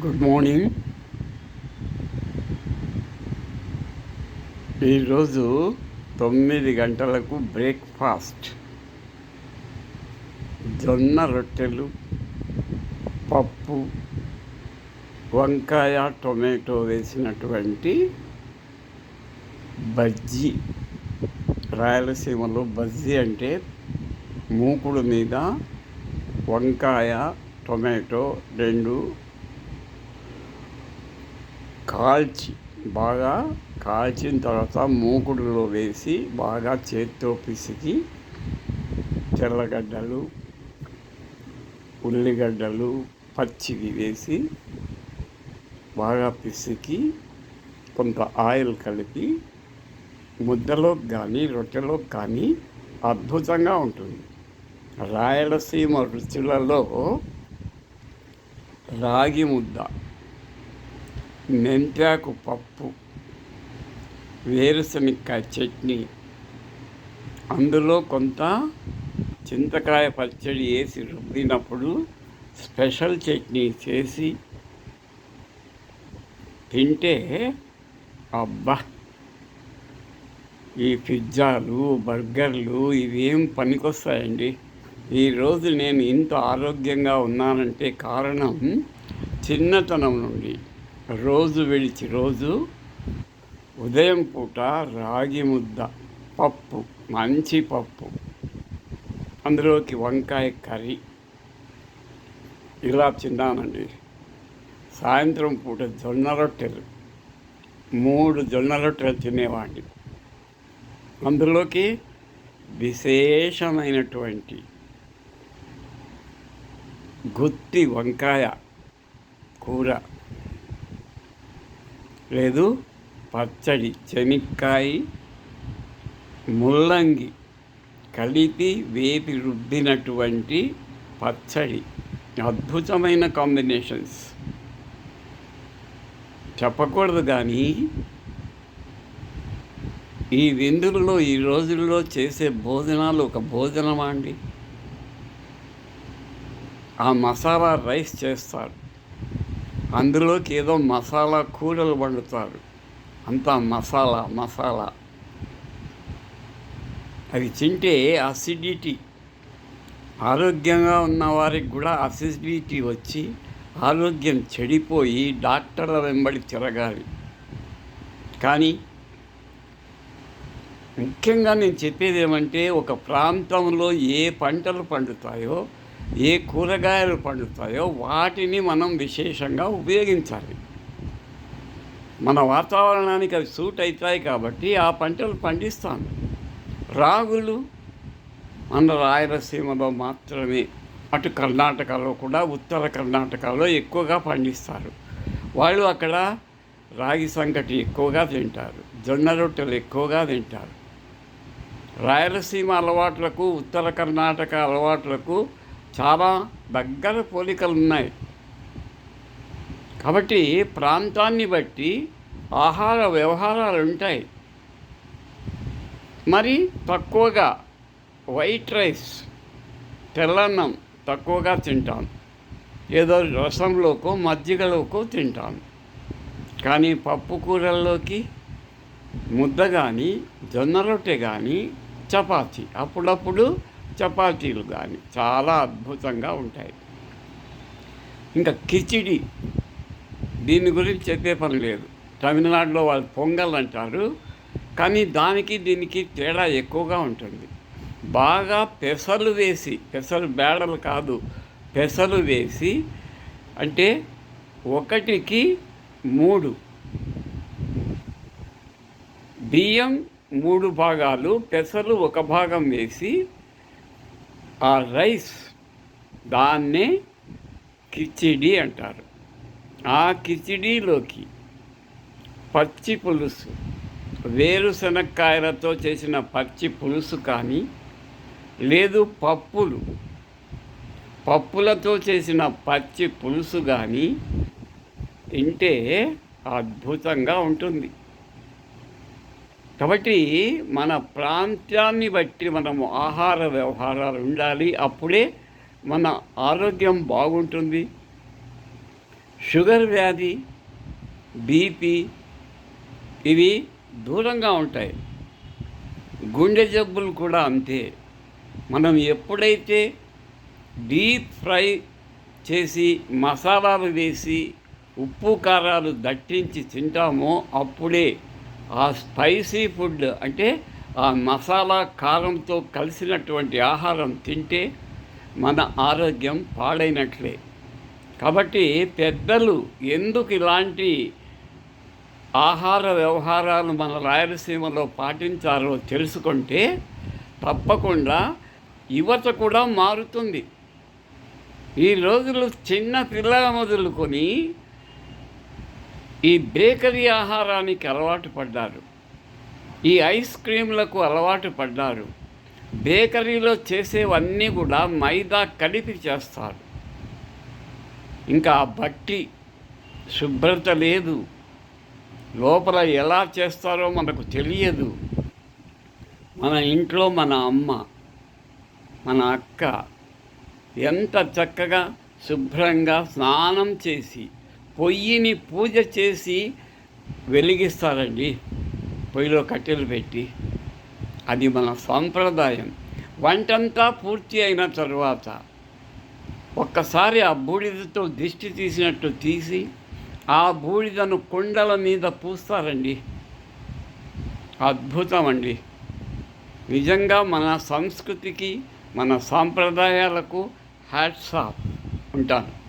Good morning ఈరోజు తొమ్మిది గంటలకు బ్రేక్ఫాస్ట్. జొన్న రొట్టెలు పప్పు వంకాయ టొమాటో వేసినటువంటి బజ్జీ. రాయలసీమలో బజ్జీ అంటే మూకుడు మీద వంకాయ టొమాటో రెండు కాల్చి బాగా కాల్చిన తర్వాత మూకుడులో వేసి బాగా చేత్తో పిసికి తెల్లగడ్డలు ఉల్లిగడ్డలు పచ్చివి వేసి బాగా పిసికి కొంత ఆయిల్ కలిపి ముద్దలో కానీ రొట్టెలో కానీ అద్భుతంగా ఉంటుంది. రాయలసీమ రుచులలో రాగి ముద్ద మెంతాకు పప్పు వేరుశనక్కాయ చట్నీ. అందులో కొంత చింతకాయ పచ్చడి వేసి రుబ్బినప్పుడు స్పెషల్ చట్నీ చేసి తింటే అబ్బా! ఈ పిజ్జాలు బర్గర్లు ఇవేం పనికొస్తాయండి? ఈరోజు నేను ఇంత ఆరోగ్యంగా ఉన్నానంటే కారణం చిన్నతనం నుండి రోజు విడిచి రోజు ఉదయం పూట రాగి ముద్ద పప్పు మంచి పప్పు అందులోకి వంకాయ కర్రీ. ఇలా తిన్నానండి సాయంత్రం పూట జొన్న రొట్టెలు మూడు జొన్న రొట్టెలు తినేవాడిని. అందులోకి విశేషమైనటువంటి గుత్తి వంకాయ కూర లేదు. పచ్చడి చెనిక్కాయ ముల్లంగి కలిపి వేపి రుబ్బినటువంటి పచ్చడి. అద్భుతమైన కాంబినేషన్స్. చెప్పకూడదు కానీ ఈ విందులలో ఈ రోజుల్లో చేసే భోజనాలు ఒక భోజనమా అండి? ఆ మసాలా రైస్ చేస్తారు. అందులోకి ఏదో మసాలా కూరలు వండుతారు. అంతా మసాలా మసాలా. అవి తింటే అసిడిటీ ఆరోగ్యంగా ఉన్న వారికి కూడా అసిడిటీ వచ్చి ఆరోగ్యం చెడిపోయి డాక్టర్ల వెంబడి తిరగాలి. కానీ ముఖ్యంగా నేను చెప్పేది ఏమంటే ఒక ప్రాంతంలో ఏ పంటలు పండుతాయో ఏ కూరగాయలు పండుతాయో వాటిని మనం విశేషంగా ఉపయోగించాలి. మన వాతావరణానికి అవి సూట్ అవుతాయి కాబట్టి ఆ పంటలు పండిస్తాను. రాగులు మన రాయలసీమలో మాత్రమే అటు కర్ణాటకలో కూడా ఉత్తర కర్ణాటకలో ఎక్కువగా పండిస్తారు. వాళ్ళు అక్కడ రాగి సంకటి ఎక్కువగా తింటారు జొన్న రొట్టెలు ఎక్కువగా తింటారు. రాయలసీమ అలవాట్లకు ఉత్తర కర్ణాటక అలవాట్లకు చాలా దగ్గర పోలికలు ఉన్నాయి. కాబట్టి ప్రాంతాన్ని బట్టి ఆహార వ్యవహారాలు ఉంటాయి. మరి తక్కువగా వైట్ రైస్ తెల్లన్నం తక్కువగా తింటాను ఏదో రసంలోకో మజ్జిగలోకో తింటాను కానీ పప్పు కూరల్లోకి ముద్ద కానీ జొన్న రొట్టె కానీ చపాతి అప్పుడప్పుడు చపాతీలు కానీ చాలా అద్భుతంగా ఉంటాయి. ఇంకా కిచిడి దీని గురించి చెప్పే పని లేదు. తమిళనాడులో వాళ్ళు పొంగల్ అంటారు కానీ దానికి దీనికి తేడా ఎక్కువగా ఉంటుంది. బాగా పెసలు వేసి పెసలు బేడలు కాదు పెసలు వేసి అంటే ఒకటికి మూడు. బియ్యం మూడు భాగాలు పెసలు ఒక భాగం వేసి ఆ రైస్ దాన్నే కిచిడి అంటారు. ఆ కిచిడీలోకి పచ్చి పులుసు వేరుశనక్కాయలతో చేసిన పచ్చి పులుసు కానీ లేదు పప్పులు పప్పులతో చేసిన పచ్చి పులుసు కానీ తింటే అద్భుతంగా ఉంటుంది. కాబట్టి మన ప్రాంతాన్ని బట్టి మనము ఆహార వ్యవహారాలు ఉండాలి. అప్పుడే మన ఆరోగ్యం బాగుంటుంది. షుగర్ వ్యాధి బీపీ ఇవి దూరంగా ఉంటాయి. గుండె జబ్బులు కూడా అంతే. మనం ఎప్పుడైతే డీప్ ఫ్రై చేసి మసాలాలు వేసి ఉప్పు కారాలు దట్టించి తింటామో అప్పుడే ఆ స్పైసీ ఫుడ్ అంటే ఆ మసాలా కారంతో కలిసినటువంటి ఆహారం తింటే మన ఆరోగ్యం పాడైనట్లే. కాబట్టి పెద్దలు ఎందుకు ఇలాంటి ఆహార వ్యవహారాలు మన రాయలసీమలో పాటించారో తెలుసుకుంటే తప్పకుండా యువత కూడా మారుతుంది. ఈ రోజులు చిన్న పిల్లల మొదలుకొని ఈ బేకరీ ఆహారానికి అలవాటు పడ్డారు. ఈ ఐస్ క్రీంలకు అలవాటు పడ్డారు. బేకరీలో చేసేవన్నీ కూడా మైదా కలిపి చేస్తారు. ఇంకా బట్టి శుభ్రత లేదు. లోపల ఎలా చేస్తారో మనకు తెలియదు. మన ఇంట్లో మన అమ్మ మన అక్క ఎంత చక్కగా శుభ్రంగా స్నానం చేసి పొయ్యిని పూజ చేసి వెలిగిస్తారండి. పొయ్యిలో కట్టెలు పెట్టి. అది మన సాంప్రదాయం. వంటంతా పూర్తి అయిన తరువాత ఒక్కసారి ఆ బూడిదతో దిష్టి తీసినట్టు తీసి ఆ బూడిదను కుండల మీద పూస్తారండి. అద్భుతం అండి నిజంగా మన సంస్కృతికి మన సాంప్రదాయాలకు హ్యాట్స్ ఆఫ్. ఉంటాను.